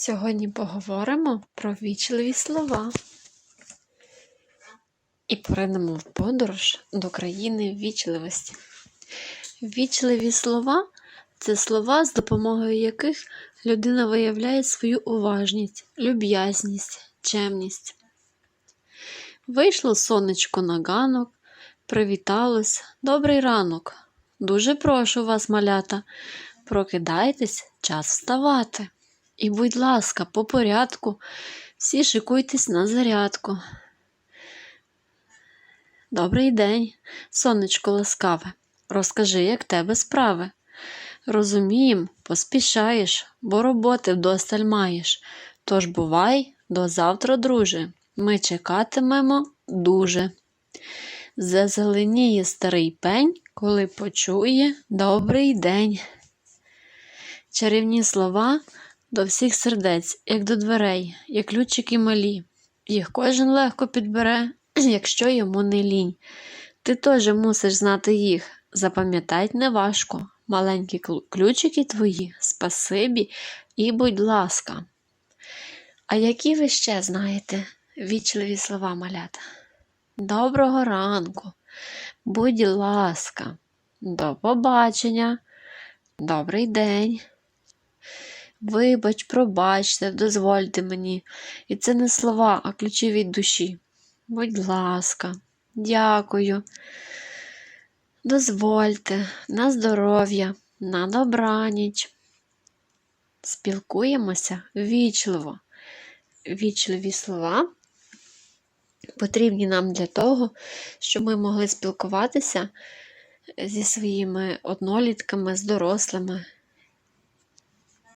Сьогодні поговоримо про вічливі слова і поринемо в подорож до країни вічливості. Вічливі слова це слова, з допомогою яких людина виявляє свою уважність, люб'язність, чемність. Вийшло сонечко на ганок, привіталось. Добрий ранок. Дуже прошу вас, малята, прокидайтесь, час вставати. І, будь ласка, по порядку, всі шикуйтесь на зарядку. Добрий день, сонечко ласкаве. Розкажи, як тебе справи. Розумієм, поспішаєш, бо роботи вдосталь маєш. Тож бувай, до завтра, друже. Ми чекатимемо дуже. Зазеленіє старий пень, коли почує добрий день. Чарівні слова до всіх сердець, як до дверей, як ключики малі. Їх кожен легко підбере, якщо йому не лінь. Ти теж мусиш знати їх, запам'ятать неважко. Маленькі ключики твої, спасибі і будь ласка. А які ви ще знаєте вічливі слова малята? Доброго ранку, будь ласка, до побачення, добрий день. Вибач, пробачте, дозвольте мені. І це не слова, а ключі від душі. Будь ласка, дякую. Дозвольте, на здоров'я, на добраніч. Спілкуємося вічливо. Вічливі слова потрібні нам для того, щоб ми могли спілкуватися зі своїми однолітками, з дорослими,